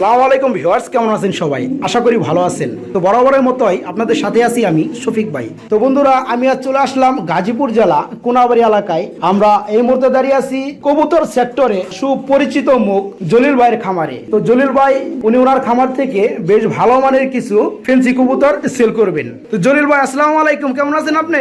সালাম আলাইকুম ভিউয়ার্স কেমন আছেন সবাই? আশা করি ভালো আছেন। তো বরাবরের মতোই আপনাদের সাথে আছি আমি শফিক ভাই। তো বন্ধুরা আমি আজ চলে আসলাম গাজীপুর জেলা কোনাবাড়ি এলাকায়। আমরা এই মুহূর্তে দাঁড়িয়ে আছি কবুতর সেক্টরে সুপরিচিত মুখ জলিল ভাইয়ের খামারে। তো জলিল ভাই উনি ওনার খামার থেকে বেশ ভালো মানের কিছু ফেন্সি কবুতর সেল করবেন। তো জলিল ভাই আসসালামু আলাইকুম কেমন আছেন আপনি?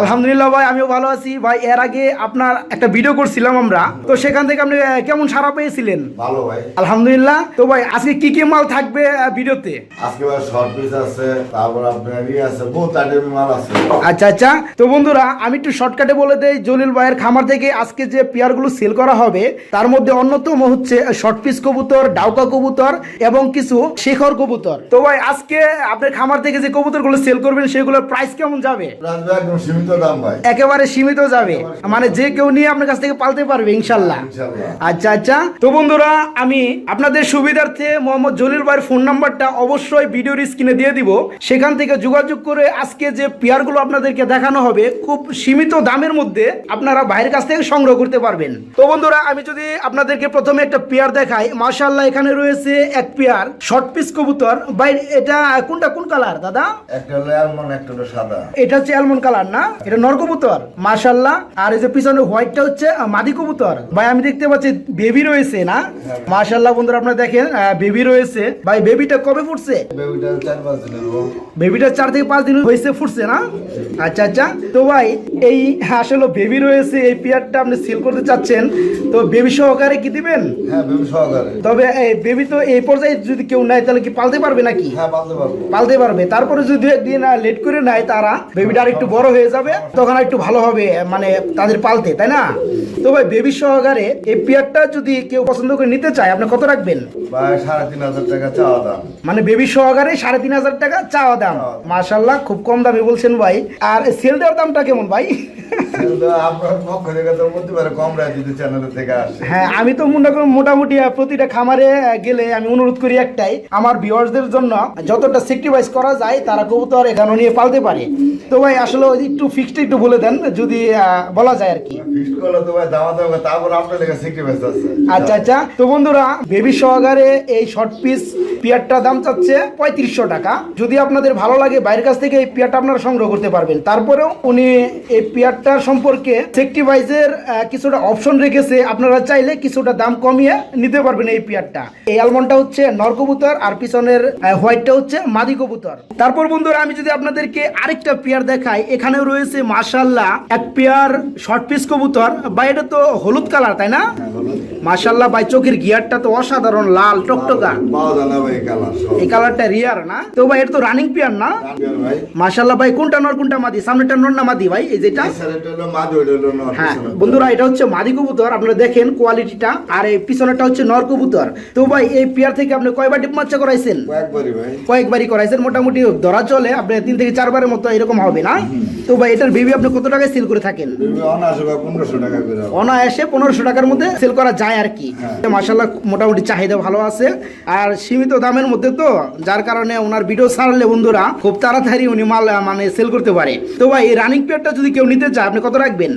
আলহামদুলিল্লাহ ভাই আমিও ভালো আছি। ভাই এর আগে আপনার একটা ভিডিও করছিলাম আমরা। তো সেখান থেকে আপনি কেমন সারা পেয়েছিলেন? ভালো ভাই। আলহামদুলিল্লাহ। তো ভাই আজকে কি কি মাল থাকবে ভিডিওতে? আজকে ভাই শর্ট পিস আছে তারপর আপনার ইয়ে আছে বহুত আইটেম মাল আছে। আচ্ছা আচ্ছা। তো বন্ধুরা আমি একটু শর্টকাটে বলে দেই জলিল ভাইয়ের খামার থেকে আজকে যে পেয়ারগুলো সেল করা হবে তার মধ্যে অন্যতম হচ্ছে শর্ট পিস কবুতর ডাউকা কবুতর এবং কিছু শেখর কবুতর। তো ভাই আজকে আপনার খামার থেকে যে কবুতরগুলো সেল করবেন সেগুলোর প্রাইস কেমন যাবে? একদম সীমিত দাম ভাই। একেবারে সীমিত যাবে। মানে যে কেউ নিয়ে আপনার কাছ থেকে পালতে পারবে ইনশাল্লাহ। ইনশাআল্লাহ। আচ্ছা আচ্ছা। তো বন্ধুরা আমি আপনাদের সুবিধার্থে মোহাম্মদ জলিল ভাইয়ের ফোন নাম্বারটা অবশ্যই ভিডিওর স্ক্রিনে দিয়ে দিব। সেখান থেকে যোগাযোগ করে আজকে যে পেয়ারগুলো আপনাদেরকে দেখানো হবে খুব সীমিত দামের মধ্যে আপনারা বাইরের কাছ থেকে সংগ্রহ করতে পারবেন। তো বন্ধুরা আমি যদি আপনাদেরকে প্রথমে একটা পেয়ার দেখাই মাশাআল্লাহ এখানে রয়েছে এক পেয়ার শর্ট পিস কবুতর। ভাই এটা কোনটা কোন কালার দাদা? একটা হলো অ্যালমন্ড একটা হলো সাদা। এটা হচ্ছে অ্যালমন্ড কালার না? এটা নর কবুতর মাশাল্লাহ আর এই যে পিছনে হোয়াইটটা হচ্ছে মাদি কবুতর। ভাই আমি দেখতে পাচ্ছি বেবি রয়েছে না? মাশাল্লাহ বন্ধুরা আপনারা দেখেন বেবি রয়েছে। ভাই বেবিটা কবে ফুটছে? বেবিটা চার। বেবিটা থেকে পাঁচ দিন হয়েছে ফুটছে না? আচ্ছা আচ্ছা। তো ভাই এই আসলে বেবি রয়েছে এই পেয়ারটা আপনি সেল করতে চাচ্ছেন তো বেবি সহকারে কি দিবেন? হ্যাঁ বেবি সহকারে। তবে এই বেবি তো এই পর্যায়ে যদি কেউ নেয় তাহলে কি পালতে পারবে নাকি? হ্যাঁ পালতে পারব। পালতে পারবে। তারপরে যদি একদিন লেট করে নেয় তারা বেবিটা আর একটু বড় হয়ে যাবে তখন আর একটু ভালো হবে মানে তাদের পালতে তাই না? তো ভাই বেবি সহকারে এই পেয়ারটা যদি কেউ পছন্দ করে নিতে চায় আপনি কত রাখবেন? সাড়ে তিন হাজার টাকা চাওয়া দাম। মানে বেবি সহকারে সাড়ে তিন হাজার টাকা চাওয়া দাম। মাসাল্লাহ খুব কম দামে বলছেন ভাই। আর সেল দেওয়ার দামটা কেমন ভাই? হ্যাঁ আমি তো মনে করি মোটামুটি প্রতিটা খামারে গেলে আমি অনুরোধ করি একটাই আমার ভিউয়ার্সদের জন্য যতটা সেক্রিফাইস করা যায় তারা কবুতর এখানে নিয়ে পালতে পারে। তো ভাই আসলে একটু ফিক্সড একটু বলে দেন যদি বলা যায় আর কি। আচ্ছা আচ্ছা। তো বন্ধুরা বেবি সহকারে এই শর্ট পিস পিয়ারটার দাম চাচ্ছে পঁয়ত্রিশশো টাকা। যদি আপনাদের ভালো লাগে বাইরের কাছ থেকে এই পিয়ারটা আপনারা সংগ্রহ করতে পারবেন। তারপরেও উনি এই পিয়ারটার সম্পর্কে সেক্টিভাইজের কিছুটা অপশন রেখেছে। আপনারা চাইলে কিছুটা দাম কমিয়ে নিতে পারবেন এই পিয়ারটা। এই অ্যালমন্ডটা হচ্ছে নর কবুতর আর পিছনের হোয়াইটটা হচ্ছে মাদি কবুতর। তারপর বন্ধুরা আমি যদি আপনাদেরকে আরেকটা পেয়ার দেখাই এখানেও রয়েছে মাশাল্লাহ এক পেয়ার শর্ট পিস কবুতর বা এটা তো হলুদ কালার তাই না? মাশাল্লাহ ভাই চোখের গিয়ারটা তো অসাধারণ লাল টকটকা কালার এই কালারটা রিয়ার না? তো ভাই এটা তো রানিং পেয়ার না? মাশাল্লাহ ভাই। কোনটা নর কোনটা মাদি? সামনেটা নর না মাদি ভাই এই যেটা? হ্যাঁ বন্ধুরা এটা হচ্ছে মাদি কবুতর। আপনারা দেখেন কোয়ালিটিটা আর এই পিছনেটা হচ্ছে নর কবুতর। তো ভাই এই পেয়ার থেকে আপনি কয়বার ডিপ মাচ্চা করাইছেন? কয়েকবারই করাইছেন মোটামুটি ধরা চলে আপনি তিন থেকে চারবারের মতো এরকম হবে না? তো ভাই এটার বেবি আপনি কত টাকায় সেল করে থাকেন? অনায়াসে পনেরোশো টাকার মধ্যে সেল করা যায় আর কি। হ্যাঁ। মার্শাল্লাহ মোটামুটি চাহিদা ভালো আছে। আর সীমিত দামের মধ্যে তো যার কারণে ওনার ভিডিও ছাড়লে বন্ধুরা খুব তাড়াতাড়ি উনি মাল মানে সেল করতে পারে। তো ভাই এই রানিং পেয়ারটা যদি কেউ নিতে চায় আপনি কত রাখবেন?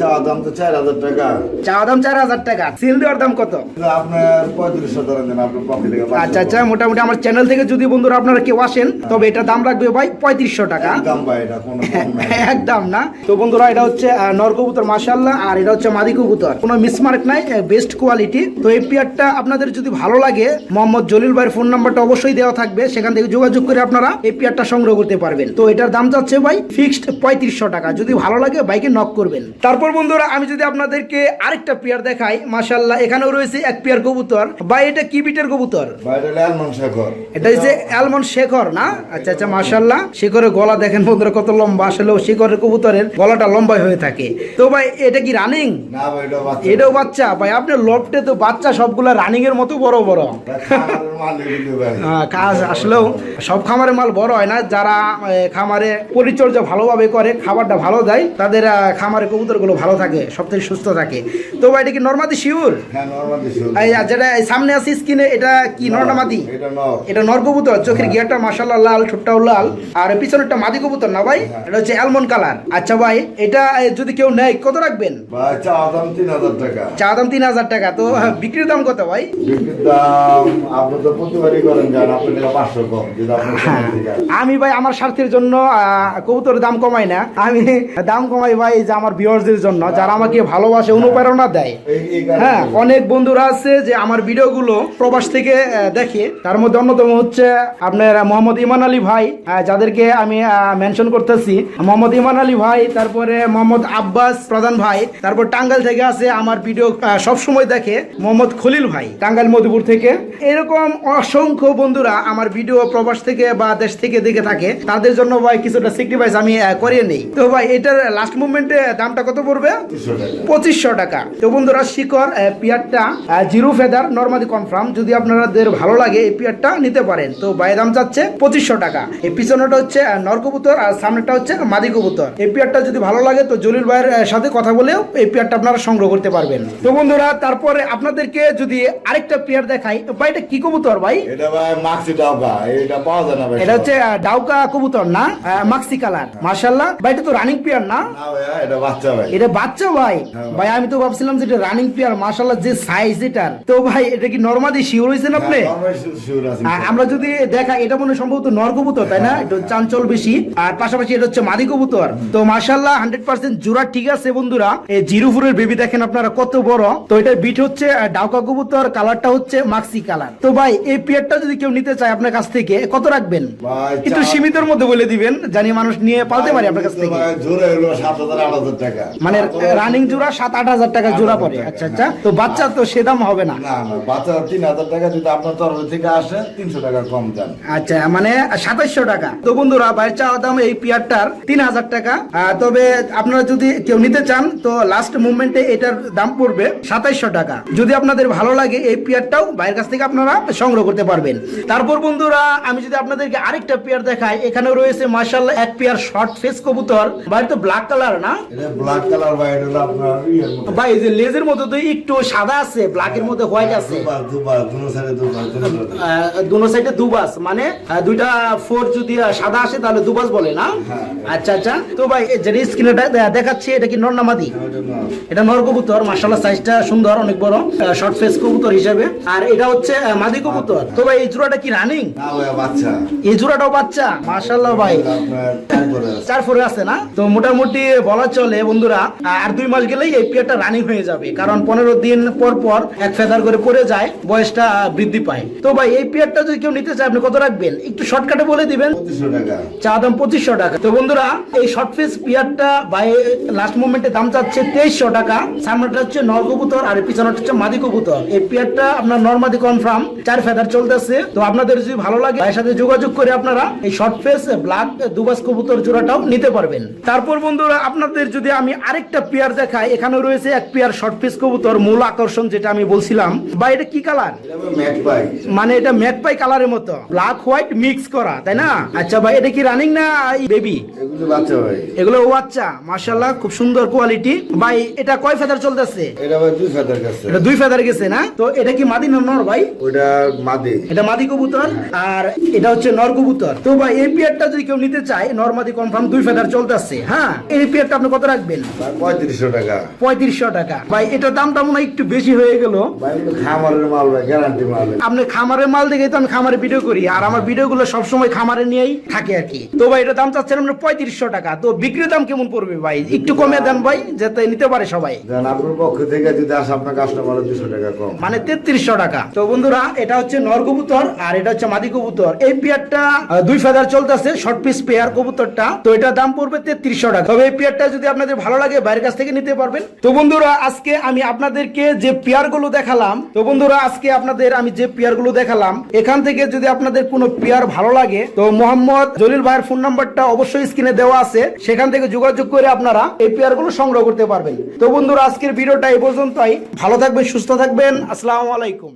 চাওয়া দাম তো চার হাজার টাকা। চাওয়া দাম চার হাজার টাকা। সেল দেওয়ার দাম কত? আপনার পঁয়ত্রিশশো ধরেন আপনার পক্ষে থেকে আচ্ছা আচ্ছা মোটামুটি আমার চ্যানেল থেকে যদি বন্ধুরা আপনারা কেউ আসেন তবে এটা দাম রাখবে ভাই পঁয়ত্রিশশো টাকা। দাম ভাই এটা কোনো নাই। একদম না। তো বন্ধুরা এটা হচ্ছে আহ, নর আর এটা হচ্ছে মাদি কবুতর। কোনো মিসমার্ক নাই বেস্ট কোয়ালিটি তো এই পেয়ারটা আপনাদের যদি ভালো লাগে মোহাম্মদ জলিল ভাইয়ের ফোন নাম্বারটা অবশ্যই দেওয়া থাকবে। সেখান থেকে যোগাযোগ করে আপনারা এই পেয়ারটা সংগ্রহ করতে পারবেন। তো এটার দাম যাচ্ছে ভাই ফিক্সড পঁয়ত্রিশশো টাকা। যদি ভালো লাগে বাইকে নক করবেন। তারপর বন্ধুরা আমি যদি আপনাদেরকে আরেকটা পেয়ার দেখাই মাশাল্লাহ এখানেও রয়েছে এক পেয়ার কবুতর। বা এটা কি বিটের কবুতর? এটা হচ্ছে অ্যালমন্ড শেখর না? আচ্ছা আচ্ছা মাশাল্লাহ শেখরের গলা দেখেন বন্ধুরা কত লম্বা। আসলেও শেখরের কবুতরের গলাটা লম্বা হয়ে থাকে। তো ভাই এটা কি রানিং ভাই এটাও বাচ্চা। ভাই আপনার লফটে তো বাচ্চা সবগুলা রানিং এর মতো বড় বড়। ভাই ভাই। কাজ আসলেও সব খামারের মাল বড় হয় না। যারা খামারে পরিচর্যা ভালোভাবে করে খাবারটা ভালো দেয় তাদের খামারে কবুতরগুলো ভালো থাকে সব থেকে সুস্থ থাকে। তো ভাই এটা কি নর্মাদি শিউর? হ্যাঁ যেটা সামনে আছে স্কিনে এটা কি নর্মাদি? এটা নর। কবুতর চোখের গিয়ারটা মাসাল্লাহ লাল ঠোঁটটাও লাল। আর পিছনেরটা মাদি কবুতর না ভাই? এটা হচ্ছে অ্যালমন্ড কালার আচ্ছা ভাই এটা যদি কেউ নেয় কত রাখবেন? ভাই তিন হাজার টাকা। চা দাম তিন হাজার টাকা। তো হ্যাঁ, বিক্রির দাম কত ভাই? বিক্রির দাম আপনি তো প্রতিবারই করেন যান আপনার পাঁচশো কম যদি আপনার হ্যাঁ। চ্যানেল থেকে আসে। আমি ভাই আমার স্বার্থের জন্য আহ, কবুতরের দাম কমাই না। আমি দাম কমাই ভাই যে আমার ভিউয়ার্সদের জন্য যারা আমাকে ভালোবাসে অনুপ্রেরণা দেয়। হ্যাঁ অনেক বন্ধুরা আছে যে আমার ভিডিওগুলো প্রবাস থেকে দেখে। তার মধ্যে অন্যতম হচ্ছে আপনার মোহাম্মদ ইমান আলী ভাই যাদেরকে আমি মেনশন করতেছি। মোহাম্মদ ইমান আলী ভাই তারপরে মোহাম্মদ আব্বাস প্রধান ভাই তারপর টাঙ্গাইল থেকে আছে আমার ভিডিও সব সময় দেখে মোহাম্মদ খলিল ভাই টাঙ্গাইল মধুপুর থেকে। এরকম অসংখ্য বন্ধুরা আমার ভিডিও প্রবাস থেকে বা দেশ থেকে দেখে থাকে। তাদের জন্য ভাই কিছুটা স্যাক্রিফাইস আমি করিয়ে নেই। তো ভাই এটার লাস্ট মুভমেন্টে দামটা কত পড়বে? পঁচিশশো টাকা। তো বন্ধুরা শিকর পিয়ারটা জিরো ফেদার নর্মালি কনফার্ম যদি আপনাদের ভালো লাগে এই পিয়ারটা নিতে পারেন। তো বাইরে দাম চাচ্ছে পঁচিশশো টাকা। এই পিছনেটা হচ্ছে আহ, নর কবুতর আর সামনেটা হচ্ছে মাদি কবুতর এই পিয়ারটা যদি ভালো লাগে তো জলিল ভাইয়ের সাথে কথা বলেও এই পিয়ারটা আপনারা সংগ্রহ করতে পারবেন। তো বন্ধুরা তারপরে আপনাদেরকে যদি আরেকটা পিয়ার দেখাই ভাই এটা কি কবুতর ভাই? এটা ভাই মাক্সি ডাউকা। এটা পাওয়া যায় না ভাই এটা হচ্ছে ডাউকা কবুতর না? মাক্সি কালার মার্শাল্লাহ ভাই এটা তো রানিং পিয়ার না এটা বাচ্চা ভাই। ভাই? হ্যাঁ ভাই। ভাই আমি তো ভাবছিলাম যে এটা রানিং প্লেয়ার মাশাআল্লাহ যে সাইজ এটার। তো ভাই এটা কি নরমাদি শিওর হয়েছেন আপনি? হ্যাঁ, আমরা যদি দেখা এটা মনে সম্ভবত নর কবুতর তাই না? একটু চাঞ্চল বেশি। আর পাশাপাশি এটা হচ্ছে মাদি কবুতর। তো মাশাআল্লাহ হান্ড্রেড পার্সেন্ট জোড়া ঠিক আছে বন্ধুরা। এই জিরুফুরের বেবি দেখেন আপনারা কত বড়। তো এটার বিট হচ্ছে ডাউকা কবুতর কালারটা হচ্ছে মাক্সি কালার তো ভাই এই পেয়ারটা যদি কেউ নিতে চায় আপনার কাছ থেকে কত রাখবেন? একটু সীমিতের মধ্যে বলে দিবেন জানি মানুষ নিয়ে পালতে পারে আপনার কাছ থেকে। জোরে হলো টাকা। মানে রানিং জোড়া সাত আট হাজার টাকা জোড়া পড়ে। আচ্ছা আচ্ছা। তো বাচ্চা তো সে দাম হবে না। না না বাচ্চা তিন হাজার টাকা যদি আপনার তরফ থেকে আসে তিনশো টাকা কম আচ্ছা মানে সাতাইশশো টাকা। তো বন্ধুরা চাওয়া দাম এই পিয়ারটার তিন হাজার টাকা। তবে আপনারা যদি কেউ নিতে চান তো লাস্ট মুভমেন্টে এটার দাম পড়বে সাতাইশশো টাকা। যদি আপনাদের ভালো লাগে এই পিয়ারটাও বাইরের কাছ থেকে আপনারা সংগ্রহ করতে পারবেন। তারপর বন্ধুরা আমি যদি আপনাদেরকে আরেকটা পেয়ার দেখাই এখানে রয়েছে মার্শাল এক পেয়ার শর্ট ফেস কবুতর। বাইরে তো ব্ল্যাক কালার না? এটা ব্ল্যাক কালার ভাই এটা আপনার ইয়ের মতো। ভাই এই যে লেজের মধ্যে তো একটু সাদা আছে ব্ল্যাকের মধ্যে হোয়াইট আছে। দুনো সাইডে দুবাস মানে দুইটা ফোর যদি সাদা আসে তাহলে দুবাস বলে না? হ্যাঁ। আচ্ছা আচ্ছা। তো ভাই যেটা স্ক্রিনে দেখাচ্ছে এটা কি নর না মাদি? ওটা না। এটা নর কবুতর মার্শাল্লাহ সাইজটা সুন্দর অনেক বড় শর্ট ফেস কবুতর হিসেবে। আর এটা হচ্ছে মাদি কবুতর। তো ভাই এই জোড়াটা কি রানিং না এই জোড়াটাও বাচ্চা মার্শাল্লাহ ভাই। চার ফোরে আছে না? তো মোটামুটি বলা চলে বন্ধুরা আর দুই মাস গেলেই এই পিয়ারটা রানিং হয়ে যাবে কারণ পনেরো দিন পর পর এক ফেদার করে পড়ে যায় বয়সটা বৃদ্ধি পায়। তো ভাই এই পিয়ারটা যদি কেউ নিতে চায় আপনি কত রাখবেন? একটু শর্টকাটে বলে দিবেন। চা দাম পঁচিশশো টাকা। তো বন্ধুরা এই শর্ট ফেস পিয়ারটা বাই লাস্ট মোমেন্টে দাম চাচ্ছে তেইশশো টাকা সামনেটা হচ্ছে নর কবুতর আর পিছনেটা হচ্ছে মাদি কবুতর। এই পিয়ারটা আপনার নর্মাদি কনফার্ম চার ফেদার চলতেছে। তো আপনাদের যদি ভালো লাগে ভাইয়ের সাথে যোগাযোগ করে আপনারা এই শর্ট ফেস ব্ল্যাক দুবাস কবুতর জোড়াটাও নিতে পারবেন। তারপর বন্ধুরা আপনাদের যদি আমি আরেকটা পেয়ার দেখাই এখানে রয়েছে এক পেয়ার শর্ট ফেস কবুতর মূল আকর্ষণ যেটা আমি বলছিলাম। বা এটা কি কালার এটা ম্যাট পাই। মানে এটা ম্যাকপাই কালারের মতো। ব্ল্যাক হোয়াইট মিক্স করা তাই না? আচ্ছা ভাই এটা কি রানিং না বেবি এগুলো বাচ্চা ও আচ্ছা মার্শাল্লাহ খুব সুন্দর কোয়ালিটি ভাই এটা কয় ফেদার চলতেছে? এটা ভাই দুই ফেদার কাছে এটা দুই ফেদার গেছে না? তো এটা কি মাদি না নর ভাই? ওইটা মাদি। এটা মাদি কবুতর? আর এটা হচ্ছে নর কবুতর। তো ভাই এই পেয়ারটা যদি কেউ নিতে চায় নর মাদি কনফার্ম দুই ফেদার চলতেছে হ্যাঁ? এই পেয়ারটা আপনি কত রাখবেন? পঁয়ত্রিশশো টাকা। পঁয়ত্রিশশো টাকা। ভাই এটার দামটা মনে একটু বেশি হয়ে গেল। খামারের মাল ভাই গ্যারান্টি মাল। আপনি খামারের মাল দেখেই তো আমি খামারে ভিডিও করি আর আমার ভিডিও গুলো সবসময় খামারে নিয়েই থাকে আর কি। তো ভাই এটা দাম চাচ্ছেন আমরা পঁয়ত্রিশশো টাকা। তো বিক্রির দাম কেমন পড়বে ভাই? একটু কমে দেন ভাই যাতে নিতে পারে সবাই। আপনার পক্ষ থেকে যদি আসে আপনার কাস্টমারের দুশো টাকা কম। মানে তেত্রিশশো টাকা। তো বন্ধুরা এটা হচ্ছে নর কবুতর আর এটা হচ্ছে মাদি কবুতর। এই পেয়ারটা দুই ফেদার চলতেছে শর্ট পিস পেয়ার কবুতরটা। তো এটা দাম পড়বে তেত্রিশশো টাকা। তবে এই পেয়ারটা যদি আপনাদের ভালো লাগে বাইরের কাছ থেকে নিতে পারবেন। তো বন্ধুরা, আজকে আমি আপনাদেরকে যে পেয়ারগুলো দেখালাম, তো বন্ধুরা, আজকে আপনাদের আমি যে পেয়ারগুলো দেখালাম, এখান থেকে যদি আপনাদের কোনো পেয়ার ভালো লাগে, তো মোহাম্মদ জলিল ভাইয়ের ফোন নাম্বারটা অবশ্যই স্ক্রিনে দেওয়া আছে। সেখান থেকে যোগাযোগ করে আপনারা এই পেয়ারগুলো সংগ্রহ করতে পারবেন। তো বন্ধুরা, আজকের ভিডিওটা এই পর্যন্তই। ভালো থাকবেন, সুস্থ থাকবেন। আসসালামু আলাইকুম।